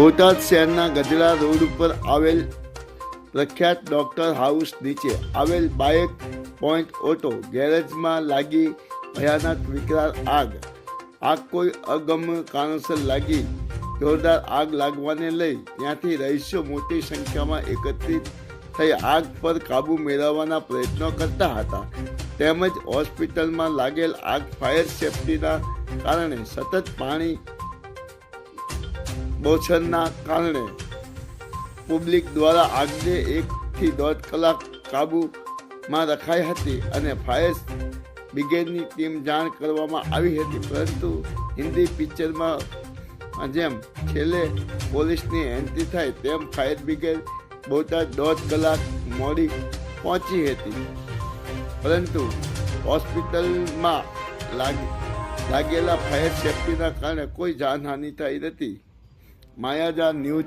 શહેરના ગઢડા રોડ ઉપર આવેલ પ્રખ્યાત ડોક્ટર હાઉસ નીચે આવેલ બાઇક પોઈન્ટ ઓટો ગેરેજમાં લાગી ભયાનક વિકરાળ આગ. આગ કોઈ અગમ્ય કારણસર લાગી જોરદાર આગ લાગવાને લઈ ત્યાંથી રહીશો મોટી સંખ્યામાં એકત્રિત થઈ આગ પર કાબુ મેળવવાના પ્રયત્નો કરતા હતા. તેમજ હોસ્પિટલમાં લાગેલ આગ ફાયર સેફટીના કારણે સતત પાણી બોછરના કારણે પબ્લિક દ્વારા આગને એકથી દોઢ કલાક કાબૂમાં રખાઈ હતી અને ફાયર બ્રિગેડની ટીમ જાણ કરવામાં આવી હતી. પરંતુ હિન્દી પિક્ચરમાં જેમ છેલ્લે પોલીસની એન્ટ્રી થાય તેમ ફાયર બ્રિગેડ બોટાદ દોઢ કલાક મોડી પહોંચી હતી. પરંતુ હોસ્પિટલમાં લાગ, લાગેલા ફાયર સેફટીના કારણે કોઈ જાનહાનિ થઈ નથી. मायाजाल न्यूज